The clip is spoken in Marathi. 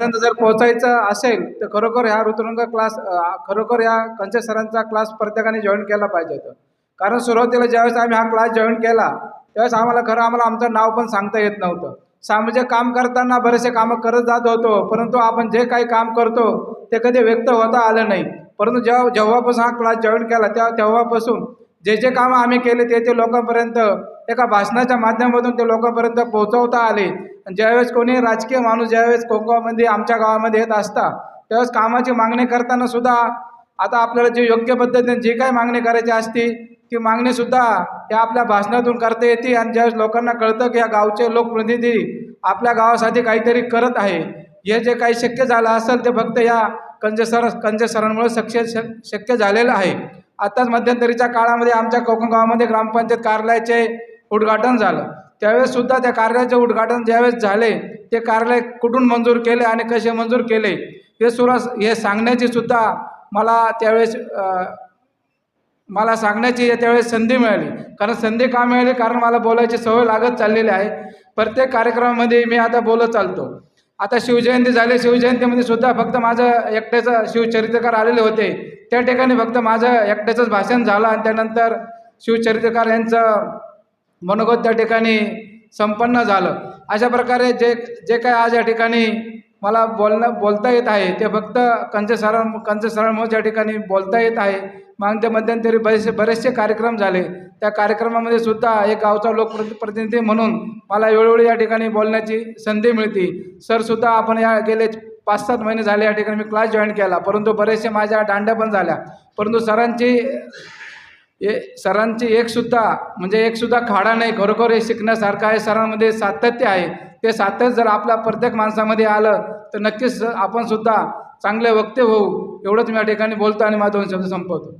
पर्यंत जर पोहोचायचं असेल तर खरोखर ह्या ऋतुरंग क्लास खरोखर या कंचे सरांचा क्लास प्रत्येकाने जॉईन केला पाहिजे होतं. कारण सुरुवातीला ज्यावेळेस आम्ही हा क्लास जॉईन केला त्यावेळेस आम्हाला खरं आम्हाला आमचं नाव पण सांगता येत नव्हतं. सामाजिक म्हणजे काम करताना बरेचसे कामं करत जात होतो परंतु आपण जे काही काम करतो ते कधी व्यक्त होता आलं नाही. परंतु जेव्हा जेव्हापासून हा क्लास जॉईन केला त्या तेव्हापासून जे जे कामं आम्ही केले ते ते लोकांपर्यंत एका भाषणाच्या माध्यमातून ते लोकांपर्यंत पोहोचवता आले. आणि ज्यावेळेस कोणी राजकीय माणूस ज्यावेळेस कोकणामध्ये आमच्या गावामध्ये येत असता त्यावेळेस कामाची मागणी करताना सुद्धा आता आपल्याला जे योग्य पद्धतीने जे काही मागणी करायची असती ती मागणी सुद्धा या आपल्या भाषणातून करता येते. आणि ज्यावेळेस लोकांना कळतं की या गावचे लोकप्रतिनिधी आपल्या गावासाठी काहीतरी करत आहे हे जे काही शक्य झालं असेल ते फक्त या कंजेसर कंजेसरांमुळे शक्य शक्य झालेलं आहे. आताच मध्यंतरीच्या काळामध्ये आमच्या कोकण गावामध्ये ग्रामपंचायत कार्यालयाचे उद्घाटन झालं. त्यावेळेस सुद्धा त्या कार्यालयाचे उद्घाटन ज्यावेळेस झाले ते कार्यालय कुठून मंजूर केले आणि कसे मंजूर केले हे सुद्धा हे सांगण्याची सुद्धा मला त्यावेळेस मला सांगण्याची त्यावेळेस संधी मिळाली. कारण संधी का मिळाली? कारण मला बोलायची सवय लागत चाललेली आहे. प्रत्येक कार्यक्रमामध्ये मी आता बोलत चालतो. आता शिवजयंती झाली. शिवजयंतीमध्ये सुद्धा फक्त माझं एकट्याचं शिवचरित्रकार आलेले होते. त्या ठिकाणी फक्त माझं एकट्याचंच भाषण झालं आणि त्यानंतर शिवचरित्रकार यांचं मनोगत त्या ठिकाणी संपन्न झालं. अशा प्रकारे जे जे काय आज या ठिकाणी मला बोलणं बोलता येत आहे ते फक्त कंचे सरां कंचे त्या ठिकाणी बोलता येत आहे. मग ते मध्यंतरी बरेचसे बरेचसे कार्यक्रम झाले. त्या कार्यक्रमामध्ये सुद्धा एक गावचा लोकप्रति प्रतिनिधी म्हणून मला वेळोवेळी या ठिकाणी बोलण्याची संधी मिळते. सरसुद्धा आपण या गेले पाच सात महिने झाले या ठिकाणी मी क्लास जॉईन केला. परंतु बरेचसे माझ्या दांड्या पण झाल्या. परंतु सरांची ए सरांची एकसुद्धा म्हणजे एकसुद्धा खाडा नाही. खरोखर हे शिकण्यासारखं आहे. सरांमध्ये सातत्य आहे. ते सातत्य जर आपल्या प्रत्येक माणसामध्ये आलं तर नक्कीच आपण सुद्धा चांगले वक्ते होऊ. एवढंच मी या ठिकाणी बोलतो आणि माझा दोन शब्द संपवतो.